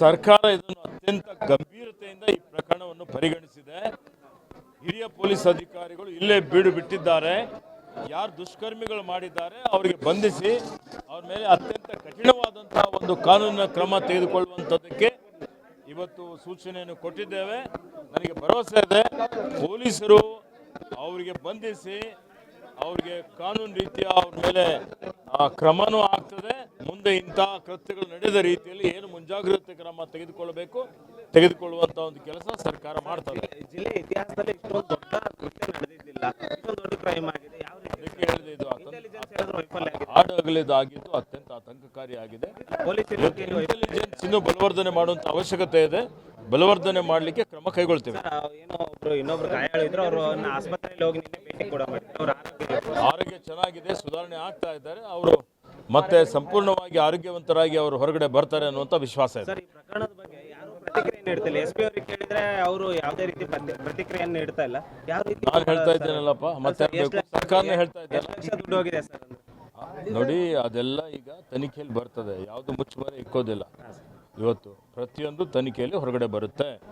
ಸರ್ಕಾರ ಇದನ್ನು ಅತ್ಯಂತ ಗಂಭೀರತೆಯಿಂದ ಈ ಪ್ರಕರಣವನ್ನು ಪರಿಗಣಿಸಿದೆ. ಹಿರಿಯ ಪೊಲೀಸ್ ಅಧಿಕಾರಿಗಳು ಇಲ್ಲೇ ಬೀಡು ಬಿಟ್ಟಿದ್ದಾರೆ. ಯಾರು ದುಷ್ಕರ್ಮಿಗಳು ಮಾಡಿದ್ದಾರೆ ಅವರಿಗೆ ಬಂಧಿಸಿ ಅವ್ರ ಮೇಲೆ ಅತ್ಯಂತ ಕಠಿಣವಾದಂತಹ ಒಂದು ಕಾನೂನಿನ ಕ್ರಮ ತೆಗೆದುಕೊಳ್ಳುವಂಥದ್ದಕ್ಕೆ ಇವತ್ತು ಸೂಚನೆಯನ್ನು ಕೊಟ್ಟಿದ್ದೇವೆ. ನನಗೆ ಭರವಸೆ ಇದೆ. ಪೊಲೀಸರು ಅವರಿಗೆ ಬಂಧಿಸಿ ಅವರಿಗೆ ಕಾನೂನು ರೀತಿಯ ಅವ್ರ ಮೇಲೆ ಕ್ರಮನೂ ಆಗ್ತದೆ. ಮುಂದೆ ಇಂತಹ ಕೃತ್ಯಗಳು ನಡೆದ ರೀತಿಯಲ್ಲಿ ಏನು ಮುಂಜಾಗ್ರತೆ ಕ್ರಮ ತೆಗೆದುಕೊಳ್ಳಬೇಕು. ತೆಗೆದುಕೊಳ್ಳುವಂತ ಒಂದು ಕೆಲಸ ಸರ್ಕಾರ ಮಾಡ್ತದೆ. ಜಿಲ್ಲೆ ಇತಿಹಾಸದಲ್ಲಿ ಇಷ್ಟೊಂದು ದೊಡ್ಡ ಕೃತ್ಯ ನಡೆದಿದ್ದಿಲ್ಲ. ಇಷ್ಟೊಂದು ದೊಡ್ಡ ಕ್ರೈಮ್ ಆಗಿದೆ. ಯಾವ ರೀತಿ ಅದಕ್ಕೆ ಹೇಳಿದೆ ಇದು ಆಡಗಲಿದಾಗಿದ್ದು ಅತ್ಯಂತ ಆತಂಕಕಾರಿಯಾಗಿದೆ. ಪೊಲೀಸ್ ಇಲಾಖೆ ಇಂಟೆಲಿಜೆನ್ಸ್ ಇನ್ನೂ ಬಲವರ್ಧನೆ ಮಾಡುವಂತ ಅವಶ್ಯಕತೆ ಇದೆ. ಬಲವರ್ಧನೆ ಮಾಡಲಿಕ್ಕೆ ಕ್ರಮ ಕೈಗೊಳ್ತೇವೆ. ಏನೋ ಒಬ್ರು ಇನ್ನೊಬ್ರು ಗಾಯಾಳಿದ್ರು ಅವರು ಆಸ್ಪತ್ರೆಯಲ್ಲಿ ಹೋಗಿ ನಿನ್ನೆ ಭೇಟಿ ಕೂಡ ಮಾಡಿದ್ರು ಅವ್ರ ಆರೋಗ್ಯ ಆರೋಗ್ಯ ಚೆನ್ನಾಗಿದೆ ಸುಧಾರಣೆ ಆಗ್ತಾ ಇದ್ದಾರೆ. ಅವರು ಮತ್ತೆ ಸಂಪೂರ್ಣವಾಗಿ ಆರೋಗ್ಯವಂತರಾಗಿ ಅವರು ಹೊರಗಡೆ ಬರ್ತಾರೆ ಅನ್ನುವಂತ ವಿಶ್ವಾಸ ಇದೆ. ಸರ್ ಈ ಪ್ರಕರಣದ ಬಗ್ಗೆ ಯಾರು ಪ್ರತಿಕ್ರಿಯೆ ನೀಡ್ತಿಲ್ಲ. ಎಸ್ ಪಿ ಅವ್ರಿಗೆ ಕೇಳಿದ್ರೆ ಅವರು ಯಾವುದೇ ರೀತಿ ಪ್ರತಿ- ಪ್ರತಿಕ್ರಿಯೆಯನ್ನು ನೀಡ್ತಾ ಇಲ್ಲ. ಯಾವ ರೀತಿ ನಾನು ಹೇಳ್ತಾ ಇದ್ದೇನಲ್ಲಪ್ಪ ಮತ್ತೆ ಬೇಕು? ಸರ್ಕಾರನೇ ಹೇಳ್ತಾ ಇದ್ದಾರೆ ಎಷ್ಟು ಲಕ್ಷ ದುಡ್ಡು ಹೋಗಿದೆ ಸರ್? ಅಂದ್ರೆ ನೋಡಿ ಅದೆಲ್ಲ ಈಗ ತನಿಖೆಯಲ್ಲಿ ಬರ್ತದೆ. ಯಾವುದು ಮುಚ್ಚುಮರೆ ಇಕ್ಕೋದಿಲ್ಲ. ಇವತ್ತು ಪ್ರತಿಯೊಂದು ತನಿಖೆಯಲ್ಲಿ ಹೊರಗಡೆ ಬರುತ್ತೆ.